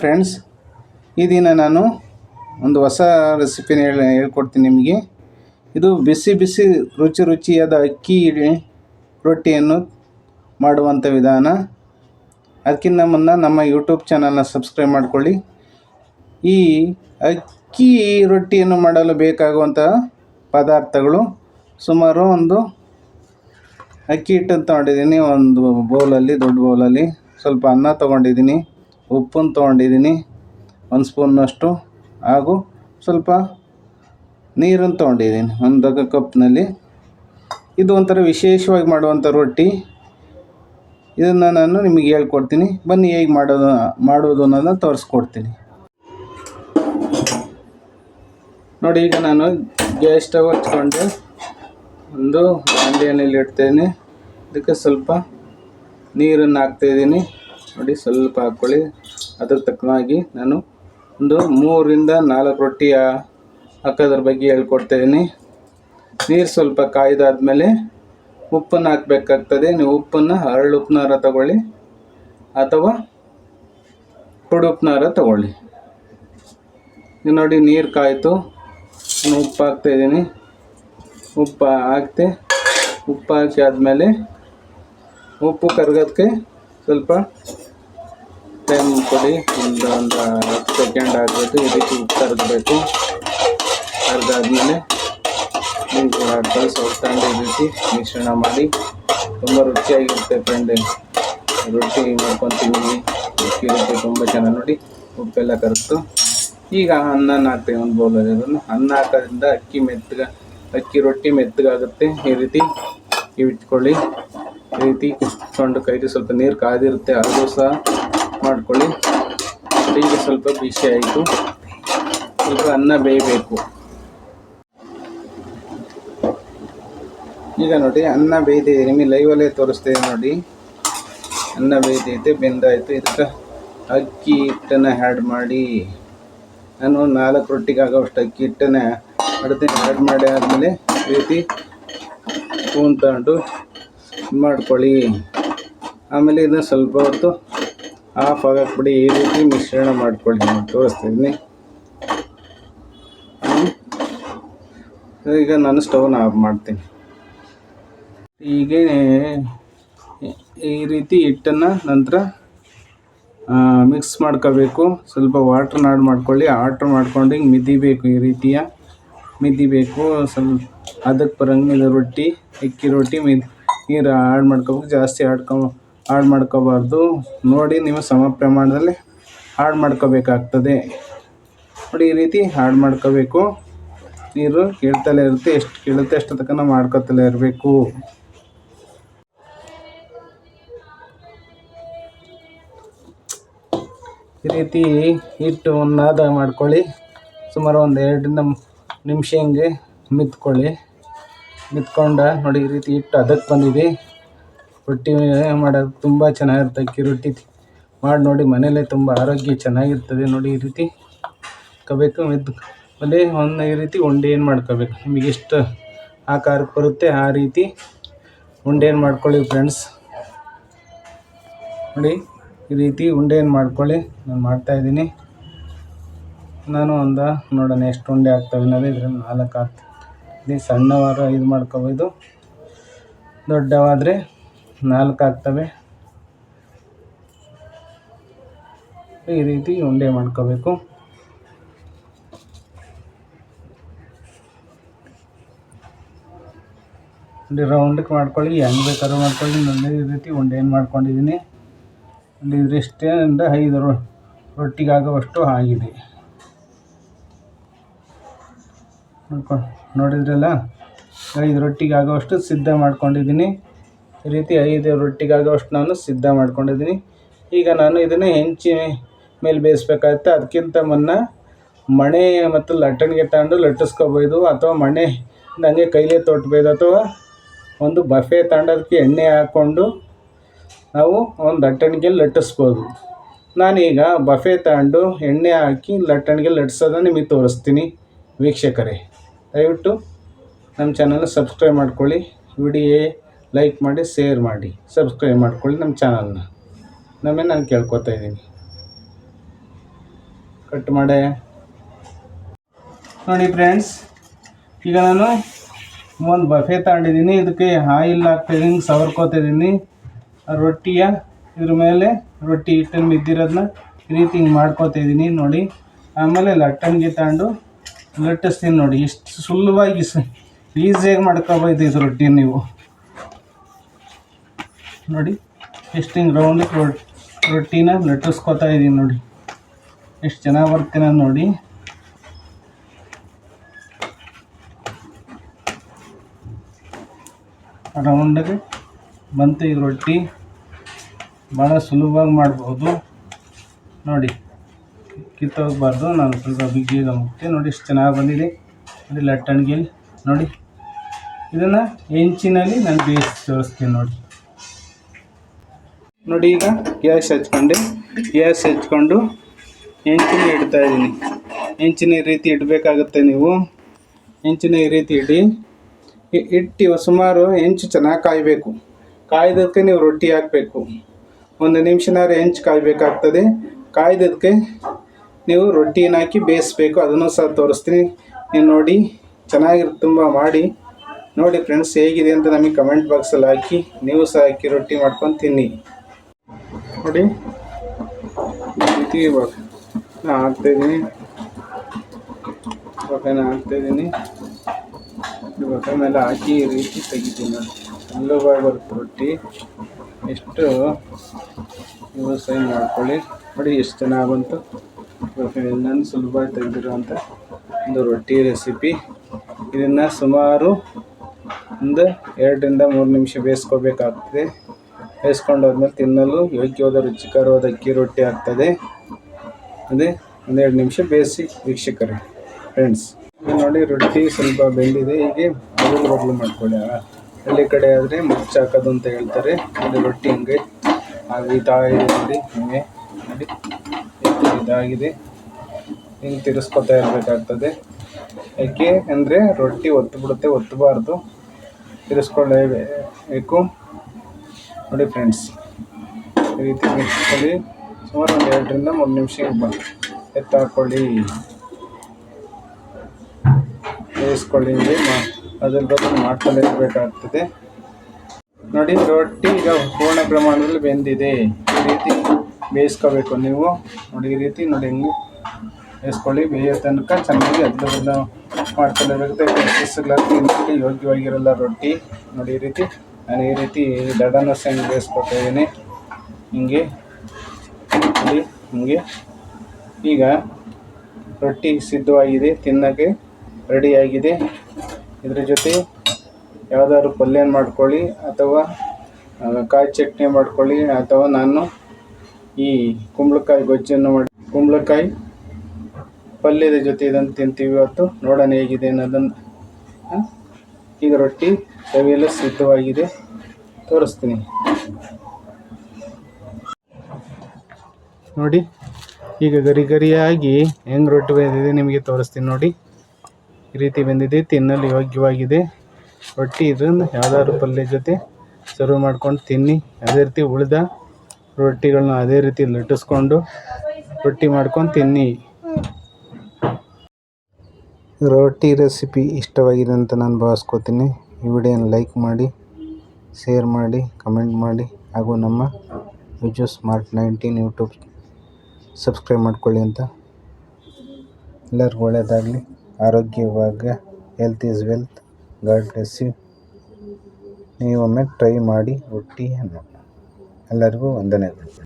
Friends ಈ ದಿನ ನಾನು ಒಂದು ಹೊಸ ರೆಸಿಪಿನ ಹೇಳಿ ಹೇಳ್ಕೊಡ್ತೀನಿ ನಿಮಗೆ. ಇದು ಬಿಸಿ ಬಿಸಿ ರುಚಿ ರುಚಿಯಾದ ಅಕ್ಕಿ ರೊಟ್ಟಿಯನ್ನು ಮಾಡುವಂಥ ವಿಧಾನ. ಅದಕ್ಕಿಂತ ಮುನ್ನ ನಮ್ಮ ಯೂಟ್ಯೂಬ್ ಚಾನಲ್ನ ಸಬ್ಸ್ಕ್ರೈಬ್ ಮಾಡಿಕೊಳ್ಳಿ. ಈ ಅಕ್ಕಿ ರೊಟ್ಟಿಯನ್ನು ಮಾಡಲು ಬೇಕಾಗುವಂತಹ ಪದಾರ್ಥಗಳು ಸುಮಾರು ಒಂದು ಅಕ್ಕಿ ಹಿಟ್ಟನ್ನು ತೊಗೊಂಡಿದ್ದೀನಿ ಒಂದು ಬೌಲಲ್ಲಿ ದೊಡ್ಡ ಬೌಲಲ್ಲಿ ಸ್ವಲ್ಪ ಅನ್ನ ತೊಗೊಂಡಿದ್ದೀನಿ. ಉಪ್ಪನ್ನು ತೊಗೊಂಡಿದ್ದೀನಿ, ಒಂದು ಸ್ಪೂನ್ನಷ್ಟು ಹಾಗೂ ಸ್ವಲ್ಪ ನೀರನ್ನು ತೊಗೊಂಡಿದ್ದೀನಿ, ಒಂದು ಕಪ್ನಲ್ಲಿ ಇದು ಒಂಥರ ವಿಶೇಷವಾಗಿ ಮಾಡುವಂಥ ರೊಟ್ಟಿ. ಇದನ್ನು ನಾನು ನಿಮಗೆ ಹೇಳ್ಕೊಡ್ತೀನಿ. ಬನ್ನಿ ಹೇಗೆ ಮಾಡೋದು ಮಾಡೋದು ಅನ್ನೋದನ್ನ ತೋರಿಸ್ಕೊಡ್ತೀನಿ. ನೋಡಿ, ಈಗ ನಾನು ಗ್ಯಾಸ್ ಸ್ಟವ್ ಹಚ್ಕೊಂಡು ಒಂದು ಬಾಂಡೆಯಲ್ಲಿ ಇಡ್ತೇನೆ ಅದಕ್ಕೆ ಸ್ವಲ್ಪ ನೀರನ್ನು ಹಾಕ್ತಾಯಿದ್ದೀನಿ ನೋಡಿ, ಸ್ವಲ್ಪ ಹಾಕ್ಕೊಳ್ಳಿ ಅದ್ರ ತಕ್ಕನಾಗಿ ನಾನು ಒಂದು ಮೂರರಿಂದ ನಾಲ್ಕು ರೊಟ್ಟಿ ಹಾಕೋದ್ರ ಬಗ್ಗೆ ಹೇಳ್ಕೊಡ್ತಾಯಿದ್ದೀನಿ ನೀರು ಸ್ವಲ್ಪ ಕಾಯ್ದಾದ್ಮೇಲೆ ಉಪ್ಪನ್ನು ಹಾಕಬೇಕಾಗ್ತದೆ. ನೀವು ಉಪ್ಪನ್ನು ಹರಳು ಉಪ್ಪನಾರ ತಗೊಳ್ಳಿ ಅಥವಾ ಉಪ್ಪನಾರ ತಗೊಳ್ಳಿ. ನೋಡಿ, ನೀರು ಕಾಯಿತು. ನಾನು ಉಪ್ಪು ಹಾಕ್ತಾಯಿದ್ದೀನಿ ಉಪ್ಪು ಹಾಕ್ತೆ. ಉಪ್ಪು ಹಾಕಿ ಆದಮೇಲೆ ಉಪ್ಪು ಕರ್ಗೋದಕ್ಕೆ ಸ್ವಲ್ಪ ಟೈಮ್ ಕೊಡಿ. ಒಂದು ಒಂದು ಹತ್ತು ಸೆಕೆಂಡ್ ಆಗಬೇಕು. ಈ ರೀತಿ ಕರಗಬೇಕು ಕರೆದಾದ್ಮೇಲೆ ಹಾಕ್ಕೊಂಡು ತಗೊಂಡು ಈ ರೀತಿ ಮಿಶ್ರಣ ಮಾಡಿ. ತುಂಬ ರುಚಿಯಾಗಿರುತ್ತೆ ಫ್ರೆಂಡ್ ರೊಟ್ಟಿ ಮಾಡ್ಕೊತೀವಿ ಅಕ್ಕಿ ರೊಟ್ಟಿ ತುಂಬ ಚೆನ್ನಾಗಿ ನೋಡಿ. ಉಪ್ಪೆಲ್ಲ ಕರೆಕ್ಟು ಈಗ ಅನ್ನನ ಹಾಕ್ತೇವೆ ಒಂದು ಬೌಲಲ್ಲಿ ಅದನ್ನು. ಅನ್ನ ಹಾಕೋದ್ರಿಂದ ಅಕ್ಕಿ ಮೆತ್ತಗ ಅಕ್ಕಿ ರೊಟ್ಟಿ ಮೆತ್ತಗಾಗುತ್ತೆ ಈ ರೀತಿ ಇಟ್ಕೊಳ್ಳಿ. ಈ ರೀತಿ ಕುತ್ಕೊಂಡು ಕೈಗೆ ಸ್ವಲ್ಪ ನೀರು ಕಾದಿರುತ್ತೆ. ಅದು ಸಹ ಮಾಡ್ಕೊಳ್ಳಿ. ಈಗ ಸ್ವಲ್ಪ ಬಿಸಿ ಆಯಿತು. ಸ್ವಲ್ಪ ಅನ್ನ ಬೇಯಬೇಕು. ಈಗ ನೋಡಿ, ಅನ್ನ ಬೇಯ್ದಿದೆ ನಿಮಗೆ ಲೈವಲ್ಲೇ ತೋರಿಸ್ತೇವೆ ನೋಡಿ. ಅನ್ನ ಬೇಯ್ದೈತೆ ಬೆಂದಾಯಿತು. ಇದಕ್ಕೆ ಅಕ್ಕಿ ಹಿಟ್ಟನ್ನು ಆ್ಯಡ್ ಮಾಡಿ. ನಾನು ನಾಲ್ಕು ರೊಟ್ಟಿಗೆ ಆಗೋಷ್ಟು ಅಕ್ಕಿ ಹಿಟ್ಟನ್ನು ಅಡ್ತೀನಿ ಆ್ಯಡ್ ಮಾಡಿ ಆದಮೇಲೆ ರೀತಿ ಸ್ಪೂನ್ ತಗೊಂಡು ಮಾಡ್ಕೊಳ್ಳಿ. ಆಮೇಲೆ ಇದನ್ನ ಸ್ವಲ್ಪ ಹೊತ್ತು ಆಫ್ ಆಗಕ್ಕೆ ಈ ರೀತಿ ಮಿಶ್ರಣ ಮಾಡ್ಕೊಳ್ಳಿ ನಾನು ತೋರಿಸ್ತಿದ್ದೀನಿ ಈಗ ನಾನು ಸ್ಟವ್ನ ಆಫ್ ಮಾಡ್ತೀನಿ. ಹೀಗೆ, ಈ ರೀತಿ ಹಿಟ್ಟನ್ನು ನಂತರ ಮಿಕ್ಸ್ ಮಾಡ್ಕೋಬೇಕು. ಸ್ವಲ್ಪ ವಾಟ್ರ್ ಆಡ್ ಮಾಡ್ಕೊಳ್ಳಿ. ಆರ್ಡ್ರ್ ಮಾಡ್ಕೊಂಡು ಹಿಂಗೆ ಮಿದಿಬೇಕು ಈ ರೀತಿಯ. ಮಿದಿಬೇಕು, ಸ್ವಲ್ಪ ಅದಕ್ಕೆ ಬರಂಗೆ ರೊಟ್ಟಿ, ಅಕ್ಕಿ ರೊಟ್ಟಿ, ಮಿದ್ ನೀರು ಆಡ್ ಮಾಡ್ಕೋಬೇಕು. ಜಾಸ್ತಿ ಆಡ್ಕೊ ಆಡ್ ಮಾಡ್ಕೋಬಾರ್ದು. ನೋಡಿ, ನೀವು ಸಮ ಪ್ರಮಾಣದಲ್ಲಿ ಹಾಳು ಮಾಡ್ಕೋಬೇಕಾಗ್ತದೆ. ನೋಡಿ, ಈ ರೀತಿ ಹಾಳು ಮಾಡ್ಕೋಬೇಕು. ನೀರು ಕೇಳ್ತಲೇ ಇರುತ್ತೆ, ಎಷ್ಟು ಕೇಳುತ್ತೆ ಅಷ್ಟು ತನಕ ನಾವು ಮಾಡ್ಕೋತಲೇ ಇರಬೇಕು. ಈ ರೀತಿ ಹಿಟ್ಟು ಒಂದಾದ ಮಾಡ್ಕೊಳ್ಳಿ. ಸುಮಾರು ಒಂದು ಎರಡರಿಂದ ನಿಮಿಷ ಹಿಂಗೆ ಮಿತ್ಕೊಳ್ಳಿ. ಮಿತ್ಕೊಂಡ ನೋಡಿ, ಈ ರೀತಿ ಹಿಟ್ಟು ಅದಕ್ಕೆ ಬಂದಿದೆ. ರೊಟ್ಟಿ ಮಾಡೋದು? ತುಂಬ ಚೆನ್ನಾಗಿರುತ್ತೆ ಅಕ್ಕಿ ರೊಟ್ಟಿ ಮಾಡಿ ನೋಡಿ, ಮನೆಯಲ್ಲೇ ತುಂಬ ಆರೋಗ್ಯ ಚೆನ್ನಾಗಿರ್ತದೆ ನೋಡಿ ಈ ರೀತಿ. ಕಬೇಕು, ಮೆದ್ದು. ಅದೇ ಒಂದು ಈ ರೀತಿ ಉಂಡೆ ಏನು ಮಾಡ್ಕೋಬೇಕು? ನಿಮಗೆ ಎಷ್ಟು ಆಕಾರಕ್ಕೆ ಬರುತ್ತೆ, ಆ ರೀತಿ ಉಂಡೆ ಏನು ಮಾಡ್ಕೊಳ್ಳಿ ಫ್ರೆಂಡ್ಸ್ ನೋಡಿ, ಈ ರೀತಿ ಉಂಡೆಯನ್ನು ಮಾಡ್ಕೊಳ್ಳಿ. ನಾನು ಮಾಡ್ತಾಯಿದ್ದೀನಿ ನಾನು ಒಂದು, ನೋಡೋಣ ಎಷ್ಟು ಉಂಡೆ ಆಗ್ತವೆ ಅನ್ನೋದು ಇದ್ರಲ್ಲಿ ನಾಲ್ಕು ಆಗ್ತದೆ. ಸಣ್ಣವಾರ ಇದು ಮಾಡ್ಕೋಬೋದು. ದೊಡ್ಡವಾದರೆ ನಾಲ್ಕು ಆಗ್ತವೆ. ಈ ರೀತಿ ಉಂಡೆ ಮಾಡ್ಕೋಬೇಕು. ರೌಂಡ್ ರೌಂಡಕ್ಕೆ ಮಾಡ್ಕೊಳ್ಳಿ, ಹೆಂಗೆ ಬೇಕಾದ್ರೂ ಮಾಡ್ಕೊಳ್ಳಿ. ನಾನು ಈ ರೀತಿ ಉಂಡೆಯನ್ನು ಮಾಡ್ಕೊಂಡಿದ್ದೀನಿ. ಇದಿಷ್ಟೇನಿಂದ ಐದು ರೊಟ್ಟಿಗಾಗುವಷ್ಟು ಆಗಿದೆ. ನೋಡಿದ್ರಲ್ಲ? ಐದು ರೊಟ್ಟಿಗಾಗುವಷ್ಟು ಸಿದ್ಧ ಮಾಡ್ಕೊಂಡಿದ್ದೀನಿ. ಈ ರೀತಿ ಐದು ರೊಟ್ಟಿಗಾಗುವಷ್ಟು ನಾನು ಸಿದ್ಧ ಮಾಡ್ಕೊಂಡಿದ್ದೀನಿ. ಈಗ ನಾನು ಇದನ್ನು ಹೆಂಚಿ ಮೇಲೆ ಬೇಯಿಸ್ಬೇಕಾಗುತ್ತೆ. ಅದಕ್ಕಿಂತ ಮುನ್ನ ಮಣೆ ಮತ್ತು ಲಟ್ಟಣಿಗೆ ತಗೊಂಡು ಲಟ್ಟಿಸ್ಕೋಬೋದು ಅಥವಾ ಮಣೆ ನನಗೆ ಕೈಲೇ ತೊಟ್ಬೋದು ಅಥವಾ ಒಂದು ಬಫೆ ಅದಕ್ಕೆ ಎಣ್ಣೆ ಹಾಕ್ಕೊಂಡು ನಾವು ಒಂದು ಲಟ್ಟಣಿಗೆ ಲಟ್ಟಿಸ್ಬೋದು. ನಾನೀಗ ಬಫೆ ತಗೊಂಡು ಎಣ್ಣೆ ಹಾಕಿ ಲಟ್ಟಣಿಗೆ ಲಟ್ಟಿಸೋದನ್ನ ನಿಮಗೆ ತೋರಿಸ್ತೀನಿ ವೀಕ್ಷಕರೇ. ದಯವಿಟ್ಟು ನಮ್ಮ ಚಾನಲ್ನ ಸಬ್ಸ್ಕ್ರೈಬ್ ಮಾಡ್ಕೊಳ್ಳಿ. ವಿಡಿಯೋ ಲೈಕ್ ಮಾಡಿ ಶೇರ್ ಮಾಡಿ ಸಬ್ಸ್ಕ್ರೈಬ್ ಮಾಡ್ಕೊಳ್ಳಿ ನಮ್ಮ ಚಾನಲ್ನ ನಮ್ಮೇ ನಾನು ಕೇಳ್ಕೊತಾ ಇದ್ದೀನಿ. ಕಟ್ ಮಾಡೆ. ನೋಡಿ ಫ್ರೆಂಡ್ಸ್ ಈಗ ನಾನು ಒಂದು ಬಫೆ ತಗೊಂಡಿದ್ದೀನಿ. ಇದಕ್ಕೆ ಆಯಿಲ್ ಹಾಕ್ತಾಯಿದ್ದೀನಿ ಸವರ್ಕೋತಿದ್ದೀನಿ ರೊಟ್ಟಿಯ, ಇದ್ರ ಮೇಲೆ ರೊಟ್ಟಿ ಹಿಟ್ಟನ್ನು ಬಿದ್ದಿರೋದನ್ನ ಈ ರೀತಿ ಹಿಂಗೆ ಮಾಡ್ಕೋತಾ ಇದ್ದೀನಿ, ನೋಡಿ. ಆಮೇಲೆ ಲಟ್ಟಣಿಗೆ ತಗೊಂಡು ಲಟ್ಟಿಸ್ತೀನಿ ನೋಡಿ. ಇಷ್ಟು ಸುಲಭವಾಗಿ ಈಸಿಯಾಗಿ ಮಾಡ್ಕೋಬೋದು ಇದು ರೊಟ್ಟಿ ನೀವು. ನೋಡಿ. ಎಷ್ಟು ಹಿಂಗೆ ರೌಂಡ್ ರೊಟ್ಟಿನ ಲಟ್ಟಿಸ್ಕೊತಾ ಇದ್ದೀನಿ ನೋಡಿ. ಎಷ್ಟು ಚೆನ್ನಾಗಿ ಬರ್ತೀನಿ ನೋಡಿ. ರೌಂಡಾಗಿ ಬಂತು ಈಗ ರೊಟ್ಟಿ. ಭಾಳ ಸುಲಭವಾಗಿ ಮಾಡ್ಬೋದು. ನೋಡಿ. ಕಿತ್ತೋಗಬಾರ್ದು. ನಾನು ಸ್ವಲ್ಪ ಬಿಗಿಯಾಗ ಮುಗ್ತೀನಿ ನೋಡಿ ಎಷ್ಟು ಚೆನ್ನಾಗಿ ಬಂದಿದೆ. ನೋಡಿ ಲಟ್ಟಣಿಗೆ ನೋಡಿ. ಇದನ್ನು ಹೆಂಚಿನಲ್ಲಿ ನಾನು ಬೇಯಿಸಿ ತೋರಿಸ್ತೀನಿ ನೋಡಿ. ನೋಡಿ ಈಗ ಗ್ಯಾಸ್ ಹಚ್ಕೊಂಡು ಗ್ಯಾಸ್ ಹಚ್ಕೊಂಡು ಹೆಂಚಿನ ಇಡ್ತಾ ಇದ್ದೀನಿ. ಹೆಂಚಿನ ಈ ರೀತಿ ಇಡಬೇಕಾಗುತ್ತೆ ನೀವು. ಹೆಂಚಿನ ಈ ರೀತಿ ಇಡಿ. ಇಟ್ಟು ಸುಮಾರು ಹೆಂಚು ಚೆನ್ನಾಗಿ ಕಾಯಬೇಕು. ಕಾಯ್ದಕ್ಕೆ ನೀವು ರೊಟ್ಟಿ ಹಾಕಬೇಕು. ಒಂದು ನಿಮಿಷನಾರು ಹೆಂಚು ಕಾಯಬೇಕಾಗ್ತದೆ. ಕಾಯ್ದಕ್ಕೆ ನೀವು ರೊಟ್ಟಿನ ಹಾಕಿ ಬೇಯಿಸ್ಬೇಕು. ಅದನ್ನು ಸಹ ತೋರಿಸ್ತೀನಿ. ನೀವು ನೋಡಿ ಚೆನ್ನಾಗಿರುತ್ತೆ ತುಂಬ ಮಾಡಿ. ನೋಡಿ ಫ್ರೆಂಡ್ಸ್, ಹೇಗಿದೆ ಅಂತ ನಮಗೆ ಕಮೆಂಟ್ ಬಾಕ್ಸಲ್ಲಿ ಹಾಕಿ. ನೀವು ಸಹ ಹಾಕಿ ರೊಟ್ಟಿ ಮಾಡ್ಕೊಂಡು ತಿನ್ನಿ. ನೋಡಿ. ಈ ರೀತಿ ಇವಾಗ ನಾನು ಹಾಕ್ತಾಯಿದ್ದೀನಿ ಇವಾಗ ಹಾಕ್ತಾಯಿದ್ದೀನಿ ಇವಾಗ ಮೇಲೆ ಹಾಕಿ ರೀತಿ ತೆಗಿತೀನಿ ನೋಡಿ. ಸುಲಭವಾಗಿ ಬರುತ್ತೆ ರೊಟ್ಟಿ. ಎಷ್ಟು ವ್ಯವಸಾಯ ಮಾಡ್ಕೊಳ್ಳಿ. ನೋಡಿ ಎಷ್ಟು ಚೆನ್ನಾಗಿ ಬಂತು ನಾನು ಸುಲಭವಾಗಿ ತೆಗೆದಿರುವಂಥ ಒಂದು ರೊಟ್ಟಿ ರೆಸಿಪಿ ಇದನ್ನು ಸುಮಾರು ಒಂದು ಎರಡರಿಂದ ಮೂರು ನಿಮಿಷ ಬೇಯಿಸ್ಕೋಬೇಕಾಗ್ತದೆ. ಬೇಯಿಸ್ಕೊಂಡಾದ್ಮೇಲೆ ತಿನ್ನಲು ಯೋಗ್ಯವಾದ ರುಚಿಕರವಾದ ಅಕ್ಕಿ ರೊಟ್ಟಿ ಆಗ್ತದೆ. ಅದೇ ಒಂದೆರಡು ನಿಮಿಷ ಬೇಯಿಸಿ ವೀಕ್ಷಕರೇ ಫ್ರೆಂಡ್ಸ್ ನೋಡಿ ರೊಟ್ಟಿ ಸ್ವಲ್ಪ ಬೆಂದಿದೆ. ಹೀಗೆ ಮೊದಲು ಮೊದಲು ಮಾಡ್ಕೊಳ್ಳಿ ಹಳ್ಳಿ ಕಡೆ ಆದರೆ ಮಚ್ಚ ಹಾಕೋದು ಅಂತ ಹೇಳ್ತಾರೆ. ಅದು ರೊಟ್ಟಿ ಹಂಗೆ. ಇದಾಗಿದೆ ಇದೆ ನೋಡಿ, ಹಿಂಗೆ ನೋಡಿ. ಇದಾಗಿದೆ. ಹಿಂಗೆ ತಿರ್ಸ್ಕೊತಾ ಇರಬೇಕಾಗ್ತದೆ. ಯಾಕೆ ಅಂದರೆ ರೊಟ್ಟಿ ಒತ್ತು ಬಿಡುತ್ತೆ ಒತ್ತಬಾರ್ದು ತಿರ್ಸ್ಕೊಳ್ಳೇಬೇಕು ನೋಡಿ ಫ್ರೆಂಡ್ಸ್, ಈ ರೀತಿ ತಿರ್ಸ್ಕೊಳ್ಳಿ ಸುಮಾರು ಒಂದು ಎರಡರಿಂದ ಮೂರು ನಿಮಿಷಕ್ಕೆ ಬಂದು ಎತ್ತಾಕೊಳ್ಳಿ. ಬೇಯಿಸ್ಕೊಳ್ಳಿ ಹಿಂಗೆ ಅದ್ರ ಬಗ್ಗೆ ಇರಬೇಕಾಗ್ತದೆ ನೋಡಿ, ರೊಟ್ಟಿ ಈಗ ಪೂರ್ಣ ಪ್ರಮಾಣದಲ್ಲಿ ಬೆಂದಿದೆ. ಈ ರೀತಿ ಬೇಯಿಸ್ಕೋಬೇಕು ನೀವು. ನೋಡಿ, ಈ ರೀತಿ ನೋಡಿ ಹಿಂಗೆ ಬೇಯಿಸ್ಕೊಳ್ಳಿ. ಬೇಯೋ ತನಕ ಚೆನ್ನಾಗಿ ಅದನ್ನ ಮಾಡ್ಕೊಂಡಿರ್ಬೇಕು ಯೋಗ್ಯವಾಗಿರಲ್ಲ ರೊಟ್ಟಿ. ನೋಡಿ, ಈ ರೀತಿ ನಾನು ಈ ರೀತಿ ದಡನ ಸೆಂಡ್ ಬೇಯಿಸ್ಕೊತಾ ಇದ್ದೀನಿ. ಹಿಂಗೆ, ಇಲ್ಲಿ, ಹಿಂಗೆ. ಈಗ ರೊಟ್ಟಿ ಸಿದ್ಧವಾಗಿದೆ ತಿನ್ನೋಕ್ಕೆ ರೆಡಿಯಾಗಿದೆ ಇದ್ರ ಜೊತೆ ಯಾವುದಾದ್ರು ಪಲ್ಯ ಮಾಡ್ಕೊಳ್ಳಿ ಅಥವಾ ಕಾಯಿ ಚಟ್ನಿ ಮಾಡ್ಕೊಳ್ಳಿ ಅಥವಾ ನಾನು ಈ ಕುಂಬಳಕಾಯಿ ಗೊಜ್ಜನ್ನು ಮಾಡಿ, ಕುಂಬಳಕಾಯಿ ಪಲ್ಯದ ಜೊತೆ ಇದನ್ನು ತಿಂತೀವಿ. ಇವತ್ತು ನೋಡೋಣ ಹೇಗಿದೆ ಅನ್ನೋದನ್ನು. ಈಗ ರೊಟ್ಟಿ ಸವಿಯಲು ಸಿದ್ಧವಾಗಿದೆ. ತೋರಿಸ್ತೀನಿ. ನೋಡಿ, ಈಗ ಗರಿ ಗರಿಯಾಗಿ ಹೆಂಗೆ ರೊಟ್ಟಿ ಬಂದಿದೆ ನಿಮಗೆ ತೋರಿಸ್ತೀನಿ ನೋಡಿ. ಈ ರೀತಿ ಬಂದಿದೆ, ತಿನ್ನಲು ಯೋಗ್ಯವಾಗಿದೆ. ರೊಟ್ಟಿ ಇದನ್ನು ಯಾವ್ದಾದ್ರು ಪಲ್ಯ ಜೊತೆ ಸರ್ವ್ ಮಾಡ್ಕೊಂಡು ತಿನ್ನಿ. ಅದೇ ರೀತಿ ಉಳಿದ ರೊಟ್ಟಿಗಳನ್ನ ಅದೇ ರೀತಿ ಲಟ್ಟಿಸ್ಕೊಂಡು ರೊಟ್ಟಿ ಮಾಡ್ಕೊಂಡು ತಿನ್ನಿ. ರೊಟ್ಟಿ ರೆಸಿಪಿ ಇಷ್ಟವಾಗಿದೆ ಅಂತ ನಾನು ಭಾವಿಸ್ಕೋತೀನಿ. ಈ ವಿಡಿಯೋನ ಲೈಕ್ ಮಾಡಿ, ಶೇರ್ ಮಾಡಿ, ಕಮೆಂಟ್ ಮಾಡಿ, ಹಾಗೂ ನಮ್ಮ Viju smart nineteen YouTube subscribe ಮಾಡ್ಕೊಳ್ಳಿ ಅಂತ. ಎಲ್ಲರಿಗೂ ಒಳ್ಳೆಯದಾಗಲಿ ಆರೋಗ್ಯವಾಗ health is wealth God bless you ನೀವೊಮ್ಮೆ try ಮಾಡಿ ರೊಟ್ಟಿಯನ್ನು ಎಲ್ಲರಿಗೂ ವಂದನೆಗಳು.